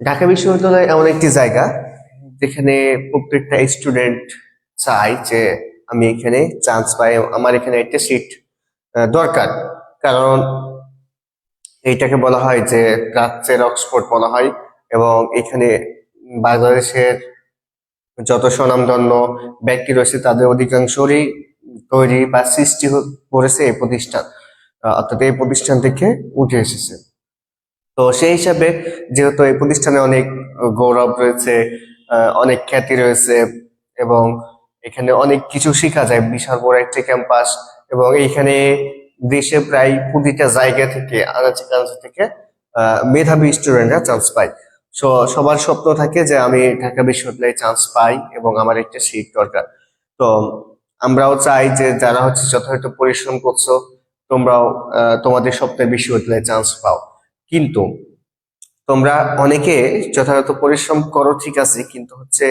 ঢাকা বিশ্ববিদ্যালয় এমন একটি জায়গা যেখানে প্রত্যেকটা স্টুডেন্ট চায় যে আমি এখানে চান্স পাই আমার এখানে একটা সিট দরকার। কারণ এইটাকে বলা হয় যে প্রাচ্যের অক্সফোর্ড বলা হয় এবং এখানে বাংলাদেশের যত স্বনামধন্য ব্যক্তি রয়েছে তাদের অধিকাংশরই তৈরি বা সৃষ্টি করেছে এই প্রতিষ্ঠান। অর্থাৎ এই প্রতিষ্ঠান থেকে উঠে এসেছে। তো সেই হিসাবে যেহেতু এই প্রতিষ্ঠানে অনেক গৌরব রয়েছে অনেক খ্যাতি রয়েছে এবং এখানে অনেক কিছু শেখা যায়, বিশাল বড় একটি ক্যাম্পাস এবং এইখানে দেশে প্রায় প্রতিটা জায়গা থেকে, আনাচে কানাচে থেকে মেধাবী স্টুডেন্টরা চান্স পায়। সো, সবার স্বপ্ন থাকে যে আমি ঢাকা বিশ্ববিদ্যালয়ে চান্স পাই এবং আমার একটা সিট দরকার। তো আমরাও চাই যে যারা হচ্ছে যথাযথ পরিশ্রম করছ, তোমরাও তোমাদের স্বপ্নের বিশ্ববিদ্যালয়ে চান্স পাও। কিন্তু তোমরা অনেকে যথাযথ পরিশ্রম করো, ঠিক আছে, কিন্তু হচ্ছে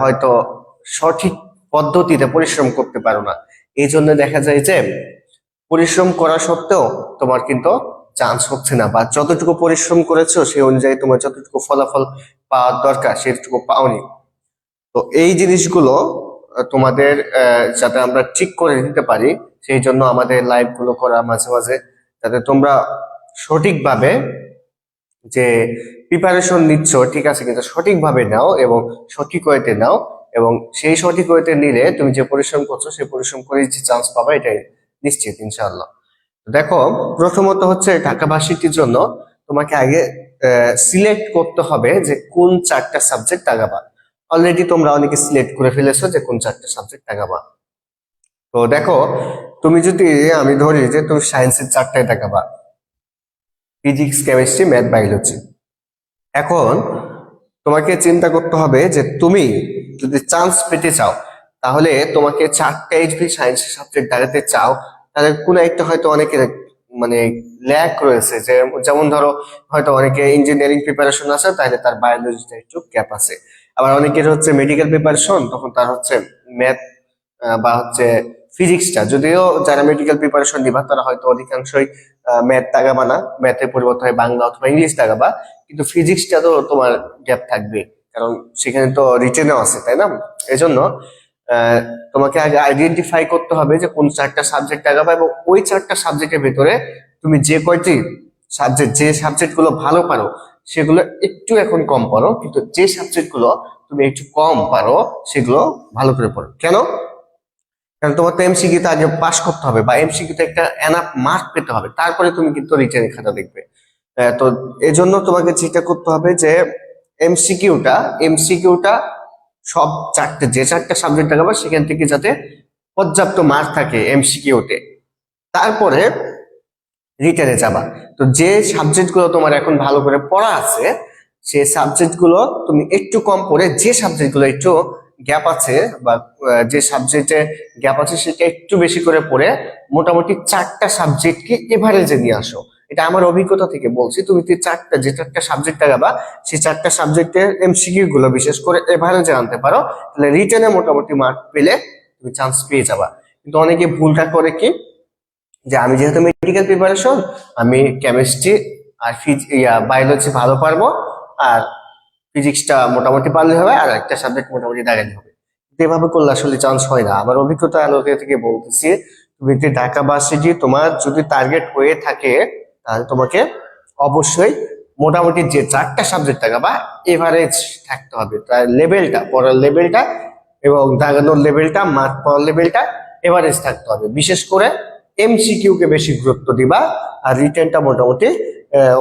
হয়তো সঠিক পদ্ধতিতে পরিশ্রম করতে পারো না। এই জন্য দেখা যায় যে, পরিশ্রম করা সত্ত্বেও তোমার কিন্তু চান্স হচ্ছে না, বা যতটুকু পরিশ্রম করেছ, সেই অনুযায়ী তোমার যতটুকু ফলাফল পাওয়ার দরকার, সেটুকু পাওনি। তো এই জিনিসগুলো তোমাদের যাতে আমরা ঠিক করে দিতে পারি, সেই জন্য আমাদের লাইভগুলো করা মাঝে মাঝে, যাতে তোমরা সঠিকভাবে যে প্রিপারেশন নিচ্ছ, ঠিক আছে, কিন্তু সঠিকভাবে নাও এবং সঠিক ওয়েতে নাও এবং সেই সঠিক ওয়েতে নিলে তুমি যে পরিশ্রম করছ, সেই পরিশ্রম করে যে চান্স পাবা, এটাই নিশ্চিত, ইনশাআল্লাহ। দেখো, প্রথমত হচ্ছে ঢাকা ভার্সিটির জন্য তোমাকে আগে সিলেক্ট করতে হবে যে কোন চারটা সাবজেক্ট আগাবা। অলরেডি তোমরা অনেকে সিলেক্ট করে ফেলেছো যে কোন চারটা সাবজেক্ট আগাবা। তো দেখো, তুমি যদি, আমি ধরি যে তুমি সায়েন্সের চারটায় দেখাবা। ফিজিক্স কেমিস্ট্রি ম্যাথ বায়োলজি এখন তোমাকে চিন্তা করতে হবে যে তুমি যদি চান্স পেতে চাও, তাহলে তোমাকে চারটা এইচবি সায়েন্স সাবজেক্ট দাঁড়াতে চাও, তাহলে কোনো একটা হয়তো অনেকের মানে ল্যাক রয়েছে। যে, যেমন ধরো, হয়তো অনেকে ইঞ্জিনিয়ারিং প্রিপারেশন আছে, তাহলে তার বায়োলজিটা একটু গ্যাপ আছে। আবার অনেকের হচ্ছে মেডিকেল প্রিপারেশন তখন তার হচ্ছে ম্যাথ বা হচ্ছে ফিজিক্সটা যদিও যারা মেডিকেল প্রিপারেশন নিবা তারা হয়তো অধিকাংশই ম্যাথ তাগাবা না। ম্যাথের পরিবর্তে হয় বাংলা অথবা ইংলিশ তাগাবা। কিন্তু ফিজিক্সটা তো তোমার গ্যাপ থাকবে। কারণ সেখানে তো রিটেনও আছে, তাই না? এজন্য তোমাকে আগে আইডেন্টিফাই করতে হবে যে কোন চারটা সাবজেক্ট আগাবা এবং ওই চারটা সাবজেক্টের ভেতরে তুমি যে কয়টি সাবজেক্ট যে সাবজেক্টগুলো ভালো পারো, সেগুলো একটু এখন কম পারো। কিন্তু যে সাবজেক্টগুলো তুমি একটু কম পারো, সেগুলো ভালো করে পড়ো। কেন? কারণ তোমার তো এমসিকিউ আগে পাস করতে হবে বা এমসিকিউ তে একটা এনাফ মার্ক পেতে হবে। তারপরে তুমি কিন্তু রিটার্নের খাতা দেখবে। তো এজন্য তোমাকে যেটা করতে হবে যে এমসিকিউটা এমসিকিউটা সব চারটে, যে চারটা সাবজেক্ট লাগাবে সেখান থেকে যাতে পর্যাপ্ত মার্ক থাকে এমসিকিউতে তারপরে রিটার্নে যাবা। তো যে সাবজেক্টগুলো তোমার এখন ভালো করে পড়া আছে সেই সাবজেক্টগুলো তুমি একটু কম পড়ে, যে সাবজেক্টগুলো একটু গ্যাপ আছে বা যে সাবজেক্টে গ্যাপ আছে সেটা একটু বেশি করে পড়ে মোটামুটি চারটা সাবজেক্টকে এভারেজে নিয়ে আসো। এটা আমার অভিজ্ঞতা থেকে বলছি, তুমি যে চারটা যে চারটা সাবজেক্ট লাগাবা সেই চারটা সাবজেক্টের এমসিকিউ গুলো বিশেষ করে এভারেজে আনতে পারো, তাহলে রিটার্নে মোটামুটি মার্ক পেলে তুমি চান্স পেয়ে যাবা। কিন্তু অনেকে ভুলটা করে কি? যে আমি যেহেতু মেডিকেল প্রিপারেশন আমি কেমিস্ট্রি আর ফিজ ইয়া বায়োলজি ভালো পারব, আর ফিজিক্সটা মোটামুটি পারলে হবে আর একটা সাবজেক্ট মোটামুটি দাঁড়ালে হবে। এভাবে করলে আসলে চান্স হয় না। আমার অভিজ্ঞতা আলোকে থেকে বলতেছি, তুমি যদি ঢাকা ভার্সিটি তোমার যদি টার্গেট হয়ে থাকে, তাহলে তোমাকে অবশ্যই মোটামুটি যে চারটা সাবজেক্ট থাকা বা এভারেজ থাকতে হবে। তার লেভেলটা পড়ার লেভেলটা এবং দাগানোর লেভেলটা মার্ক পাওয়ার লেভেলটা এভারেজ থাকতে হবে। বিশেষ করে এমসিকিউ কে বেশি গুরুত্ব দিবা আর রিটেনটা মোটামুটি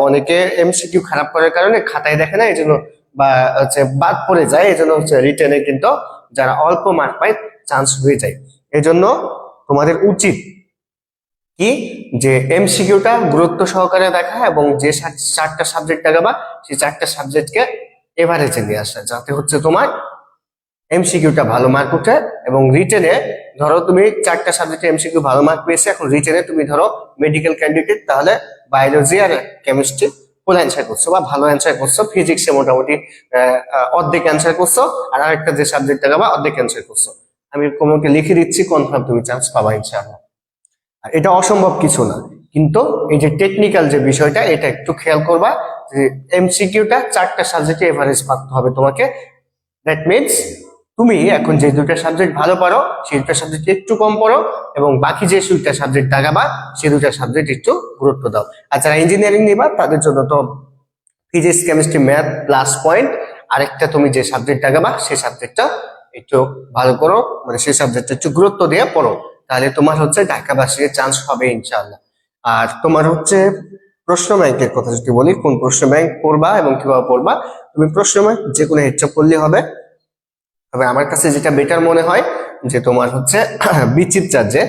অনেকে এমসিকিউ খারাপ করার কারণে খাতায় দেখে না এই জন্য বা হচ্ছে বাদ পড়ে যায় এই জন্য হচ্ছে রিটেনে কিন্তু যারা অল্প মার্ক পায় চান্স হয়ে যায়। এই জন্য তোমাদের উচিত কি? যে এমসিকিউটা গুরুত্ব সহকারে দেখা এবং যে চারটা সাবজেক্ট লাগাবা সেই চারটা সাবজেক্টকে এভারেজে নিয়ে আসা, যাতে হচ্ছে তোমার এমসিকিউটা ভালো মার্ক উঠে এবং রিটেনে ধরো তুমি চারটা সাবজেক্টে এমসিকিউ ভালো মার্ক পেয়েছে, এখন রিটেনে তুমি ধরো মেডিকেল ক্যান্ডিডেট তাহলে বায়োলজি আর কেমিস্ট্রি ফুল অ্যান্সার করছ বা ভালো অ্যান্সার করছ ফিজিক্সে মোটামুটি অর্ধেক অ্যান্সার করছ, আর আরেকটা যে সাবজেক্ট বা অর্ধেক অ্যান্সার করছ। আমি তোমাকে লিখে দিচ্ছি কনফার্ম তুমি চান্স পাবা, ইনশাআল্লাহ। আর এটা অসম্ভব কিছু না, কিন্তু এই যে টেকনিক্যাল যে বিষয়টা, এটা একটু খেয়াল করবা যে এমসিকিউটা চারটা সাবজেক্টে এভারেজ মারতে হবে তোমাকে। দ্যাট মিনস তুমি এখন যে দুইটা সাবজেক্ট ভালো পারো, সেই দুটা সাবজেক্ট একটু কম পড়ো এবং বাকি যে দুইটা সাবজেক্ট দাগাবা সেই দুটা সাবজেক্ট একটু গুরুত্ব দাও। আর যারা ইঞ্জিনিয়ারিং নিবা, তাদের জন্য তো physics chemistry math plus point আরেকটা তুমি যে সাবজেক্ট দাগাবা সেই সাবজেক্টটা একটু ভালো করো মানে সেই সাবজেক্টটা একটু গুরুত্ব দিয়ে পড়ো। তাহলে তোমার হচ্ছে ঢাকা বাসিকে চান্স হবে ইনশাআল্লাহ। আর তোমার হচ্ছে প্রশ্ন ব্যাংকের কথা যদি বলি, কোন প্রশ্ন ব্যাংক পড়বা এবং কীভাবে পড়বা, তুমি প্রশ্ন ব্যাংক যে কোনো হেডচপ করলে হবে। তবে আমার কাছে যেটা বেটার মনে হয় যে তোমার হচ্ছে বিচিত্রার যে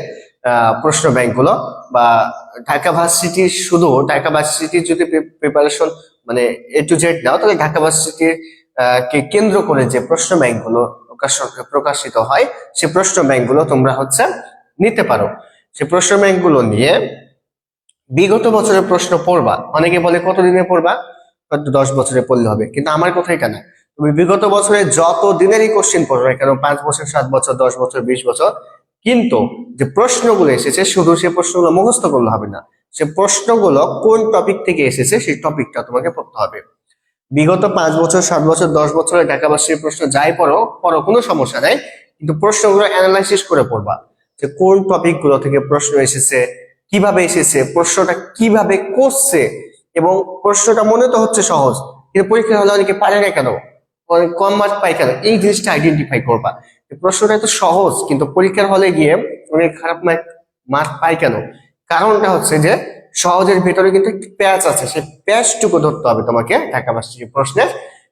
প্রশ্ন ব্যাংকগুলো বা ঢাকা ভার্সিটি শুধু ঢাকা ভার্সিটির যদি প্রিপারেশন মানে এ টু জেড নাও তাহলে ঢাকা ভার্সিটির কে কেন্দ্র করে যে প্রশ্ন ব্যাংকগুলো প্রকাশ- প্রকাশিত হয়, সে প্রশ্ন ব্যাংকগুলো তোমরা হচ্ছে নিতে পারো। সে প্রশ্ন ব্যাংকগুলো নিয়ে বিগত বছরের প্রশ্ন পড়বা। অনেকে বলে কতদিনে পড়বা? হয়তো দশ বছরে পড়লে হবে। কিন্তু আমার কথা এটা না। তুমি বিগত বছরে যত দিনেরই কোশ্চেন পড়ো না কেন, পাঁচ বছর, সাত বছর, দশ বছর, বিশ বছর, কিন্তু যে প্রশ্নগুলো এসেছে শুধু সে প্রশ্নগুলো মুখস্থ করলে হবে না, সে প্রশ্নগুলো কোন টপিক থেকে এসেছে সেই টপিকটা তোমাকে পড়তে হবে। বিগত পাঁচ বছর, সাত বছর, দশ বছরের ঢাকাবাসীর প্রশ্ন যাই পড়ো পড়ো কোনো সমস্যা নাই, কিন্তু প্রশ্নগুলো অ্যানালাইসিস করে পড়বা যে কোন টপিকগুলো থেকে প্রশ্ন এসেছে, কীভাবে এসেছে, প্রশ্নটা কীভাবে করছে, এবং প্রশ্নটা মনে তো হচ্ছে সহজ, কিন্তু পরীক্ষা হলে অনেকে পারে না কেন? কম মার্ক পায় কেন? এই জিনিসটা আইডেন্টিফাই করবা প্রশ্নটা এত সহজ, কিন্তু পরীক্ষার হলে গিয়ে অনেক খারাপ মার্ক মার্ক পাই কেন? কারণটা হচ্ছে যে, সহজের ভিতরে কিন্তু একটি প্যাচ আছে। সেই প্যাচটুকু ধরতে হবে তোমাকে ঢাকা ভার্সিটির প্রশ্নের,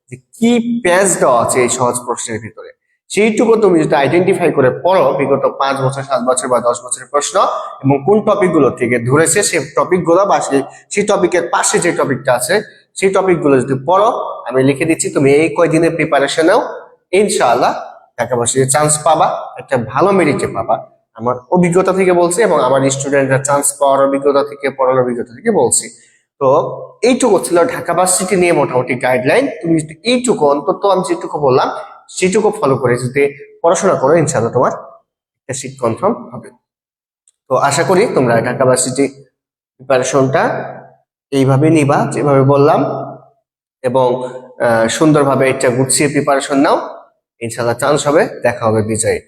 যে কি প্যাচ দেওয়া আছে এই সহজ প্রশ্নের ভিতরে। সেইটুকু তুমি যদি আইডেন্টিফাই করে পড়ো, বিগত পাঁচ বছর, সাত বছর বা দশ বছরের প্রশ্ন, এবং কোন টপিকগুলো থেকে ধরেছে সেই টপিকগুলো বা সেই টপিকের পাশে যে টপিকটা আছে সেই টপিকগুলো যদি পড়ো, আমি লিখে দিচ্ছি, তুমি এই কয়দিনের প্রিপারেশন নাও, ইনশাআল্লাহ ঢাকা ভার্সিটির চান্স পাবা, একটা ভালো মেরিটে পাবা। আমার অভিজ্ঞতা থেকে বলছি এবং আমার স্টুডেন্টরা চান্স পাওয়ার অভিজ্ঞতা থেকে, পড়ার অভিজ্ঞতা থেকে বলছি। তো এইটুকু ছিল ঢাকা ভার্সিটি নিয়ে মোটামুটি গাইডলাইন তুমি যদি এইটুকু, অন্তত আমি যেটুকু বললাম, সেটুকু ফলো করে যদি পড়াশোনা করো, ইনশাআল্লাহ তোমার একটা সিট কনফার্ম হবে। তো আশা করি তোমরা ঢাকা ভার্সিটি প্রিপারেশনটা এইভাবে নিবা, যেভাবে বললাম, এবং সুন্দরভাবে এটা গুছিয়ে প্রিপারেশন নাও। ইনশাআল্লাহ চান্স হবে, দেখা হবে বিজয়ী।